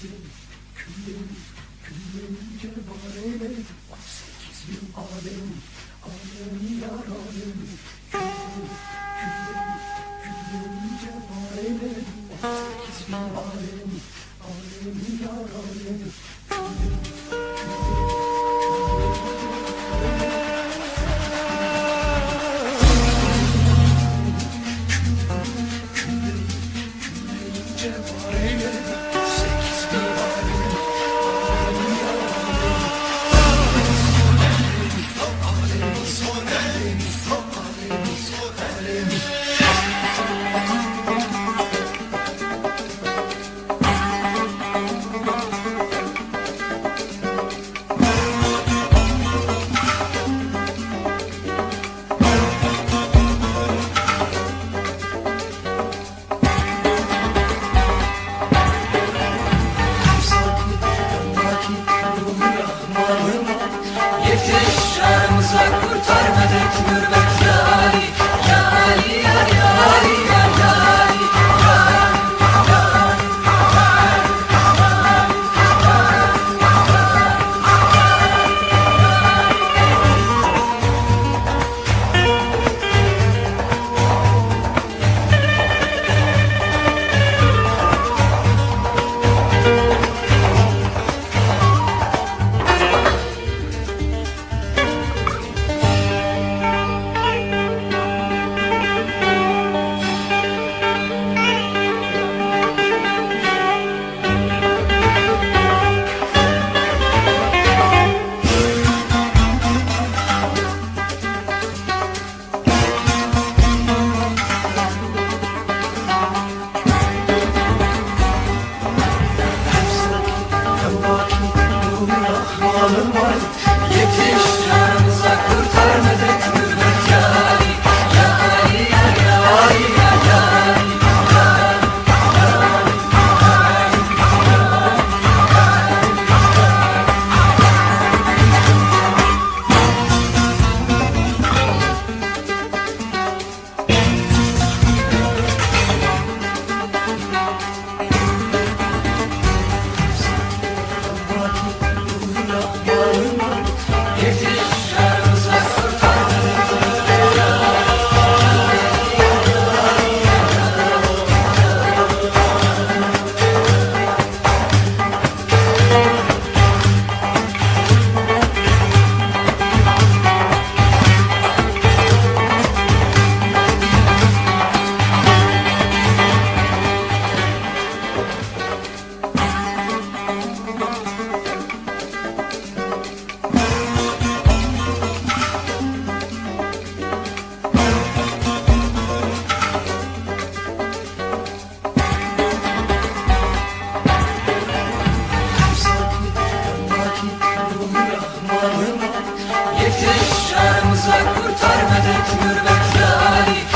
Küllerim, küllerim cevarele Sekiz bin alem, alem yar Küllerim, küllerim, küllerim cevarele Sekiz bin alem, alem yar Yetiş aramıza kurtarmadık Yetiş aramıza kurtarmadık mürvet yari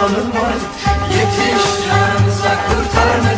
Rahmanım var. Yetiş yanımıza kurtar